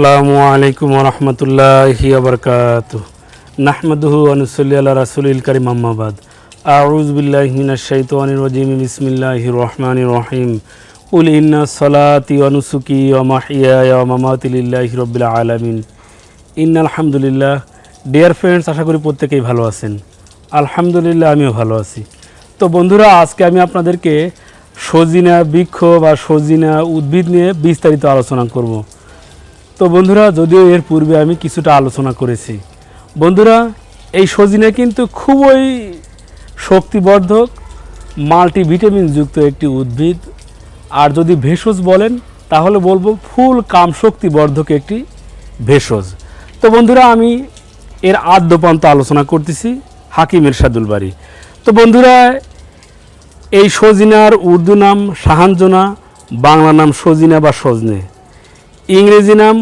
আসসালামু আলাইকুম রহমতুল্লাহি আবরকাত নাহমদুহু আনুসল্লি আল্লাহ রাসুলিল করিম আম্মাবাদ আউজ বিল্লাহি মিনাশ শাইতানির রাজিম রহিম। কুল ইন্না সলাতি ওয়া নুসুকি ওয়া মাহইয়ায়া ওয়া মামাতি লিল্লাহি রাব্বিল আলামিন। ইন্না আলহামদুলিল্লাহ ডিয়ার ফ্রেন্ডস আশা করি প্রত্যেকেই ভালো আছেন। আলহামদুলিল্লাহ, আমিও ভালো আছি। তো বন্ধুরা, আজকে আমি আপনাদেরকে সজিনা বৃক্ষ বা সজিনা উদ্ভিদ নিয়ে বিস্তারিত আলোচনা করব। তো বন্ধুরা, যদিও এর পূর্বে আমি কিছুটা আলোচনা করেছি। বন্ধুরা, এই সজিনা কিন্তু খুবই শক্তিবর্ধক, মাল্টিভিটামিন যুক্ত একটি উদ্ভিদ। আর যদি ভেষজ বলেন, তাহলে বলব ফুল কাম শক্তিবর্ধক একটি ভেষজ। তো বন্ধুরা, আমি এর আদ্যপান্ত আলোচনা করতেছি হাকিম এরশাদুল বাড়ি তো বন্ধুরা, এই সজিনার উর্দু নাম সাহাঞ্জনা, বাংলা নাম সজিনা বা সজনে। ইংরেজি নাম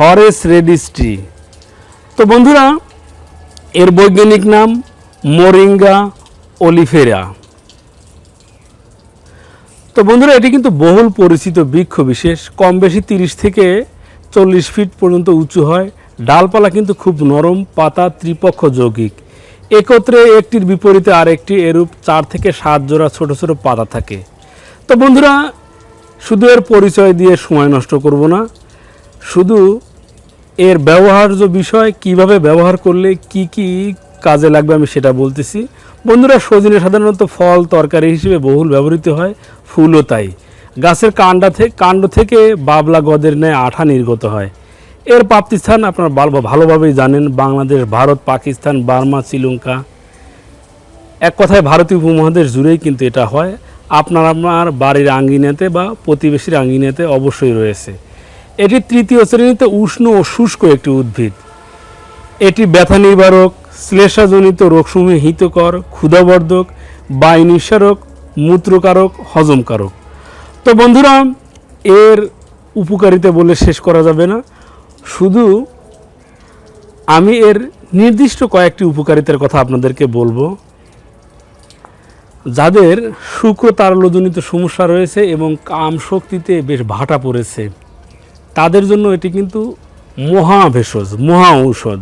হরেস রেডিস্ট্রি তো বন্ধুরা, এর বৈজ্ঞানিক নাম মোরিঙ্গা অলিফেরা তো বন্ধুরা, এটি কিন্তু বহুল পরিচিত বৃক্ষ বিশেষ। কম বেশি তিরিশ থেকে চল্লিশ ফিট পর্যন্ত উঁচু হয়। ডালপালা কিন্তু খুব নরম, পাতা ত্রিপক্ষ যৌগিক। একত্রে একটির বিপরীতে আরেকটি, এরূপ চার থেকে সাত জোড়া ছোট ছোট পাতা থাকে। তো বন্ধুরা, শুধু এর পরিচয় দিয়ে সময় নষ্ট করব না। শুধু এর ব্যবহার্য বিষয়, কীভাবে ব্যবহার করলে কি কি কাজে লাগবে আমি সেটা বলতেছি। বন্ধুরা, সজনে সাধারণত ফল তরকারি হিসেবে বহুল ব্যবহৃত হয়, ফুলও তাই। গাছের কাণ্ডা থেকে কাণ্ড থেকে বাবলা গদের ন্যায় আঠা নির্গত হয়। এর প্রাপ্তিস্থান আপনারা ভালো- ভালোভাবেই জানেন, বাংলাদেশ, ভারত, পাকিস্তান, বার্মা, শ্রীলঙ্কা। এক কথায় ভারতীয় উপমহাদেশ জুড়েই কিন্তু এটা হয়। আপনার আপনার বাড়ির আঙ্গিনাতে বা প্রতিবেশীর আঙ্গিনাতে অবশ্যই রয়েছে। এটি তৃতীয় শ্রেণীতে উষ্ণ ও শুষ্ক একটি উদ্ভিদ। এটি ব্যথা নিবারক শ্লেষাজনিত রোগসমূহে হিতকর, ক্ষুধাবর্ধক, বায়ু নিঃসারক, মূত্রকারক, হজমকারক। তো বন্ধুরা, এর উপকারিতা বলে শেষ করা যাবে না। শুধু আমি এর নির্দিষ্ট কয়েকটি উপকারিতার কথা আপনাদেরকে বলব। যাদের শুক্র তারল্যজনিত সমস্যা রয়েছে এবং কাম শক্তিতে বেশ ভাটা পড়েছে। তাদের জন্য এটি কিন্তু মহা ভেষজ মহা ঔষধ।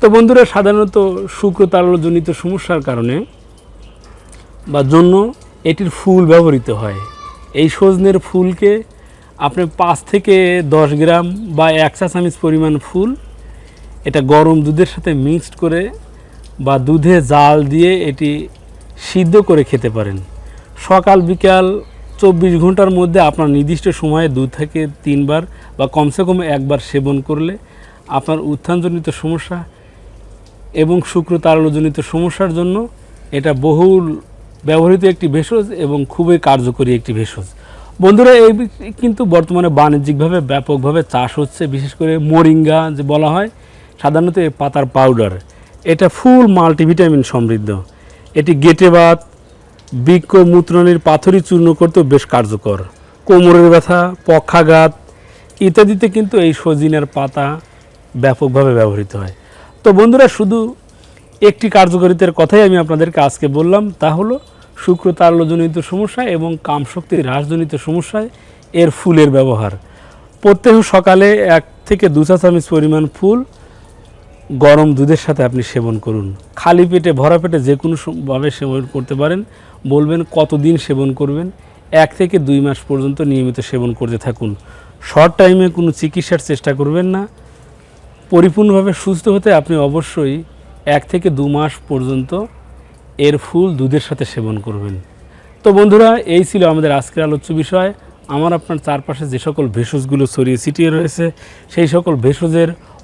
তো বন্ধুরা, সাধারণত শুক্র তারল্যজনিত সমস্যার কারণে বা জন্য এটির ফুল ব্যবহৃত হয়। এই সজনের ফুলকে আপনি পাঁচ থেকে দশ গ্রাম বা এক চা চামচ পরিমাণ ফুল এটা গরম দুধের সাথে মিক্সড করে বা দুধে জাল দিয়ে এটি সিদ্ধ করে খেতে পারেন। সকাল, বিকাল চব্বিশ ঘণ্টার মধ্যে আপনার নির্দিষ্ট সময়ে দু থেকে তিনবার বা কমসে কম একবার সেবন করলে আপনার উত্থানজনিত সমস্যা এবং শুক্র তারলজনিত সমস্যার জন্য এটা বহুল ব্যবহৃত একটি ভেষজ এবং খুবই কার্যকরী একটি ভেষজ। বন্ধুরা, এই কিন্তু বর্তমানে বাণিজ্যিকভাবে ব্যাপকভাবে চাষ হচ্ছে, বিশেষ করে মোরিঙ্গা যে বলা হয়, সাধারণত এর পাতার পাউডার এটা ফুল মাল্টিভিটামিন সমৃদ্ধ। এটি গেটেবাত বৃক্ষ মূত্রণের পাথরি চূর্ণ করতেও বেশ কার্যকর। কোমরের ব্যথা, পক্ষাঘাত ইত্যাদিতে কিন্তু এই সজিনের পাতা ব্যাপকভাবে ব্যবহৃত হয়। তো বন্ধুরা, শুধু একটি কার্যকারিতার কথাই আমি আপনাদেরকে আজকে বললাম, তা হলো শুক্র তারলজনিত সমস্যা এবং কামশক্তি হ্রাসজনিত সমস্যায় এর ফুলের ব্যবহার। প্রত্যেক সকালে এক থেকে দু চা চামচ পরিমাণ ফুল গরম দুধের সাথে আপনি সেবন করুন। খালি পেটে, ভরা পেটে যে কোনো সম- ভাবে সেবন করতে পারেন। বলবেন কতদিন সেবন করবেন। এক থেকে দুই মাস পর্যন্ত নিয়মিত সেবন করতে থাকুন। শর্ট টাইমে কোনো চিকিৎসার চেষ্টা করবেন না। পরিপূর্ণভাবে সুস্থ হতে আপনি অবশ্যই এক থেকে দু মাস পর্যন্ত এর ফুল দুধের সাথে সেবন করবেন। তো বন্ধুরা, এই ছিল আমাদের আজকের আলোচ্য বিষয়। আমার আপনার চারপাশে যে সকল ভেষজগুলো ছড়িয়ে ছিটিয়ে রয়েছে, সেই সকল ভেষজের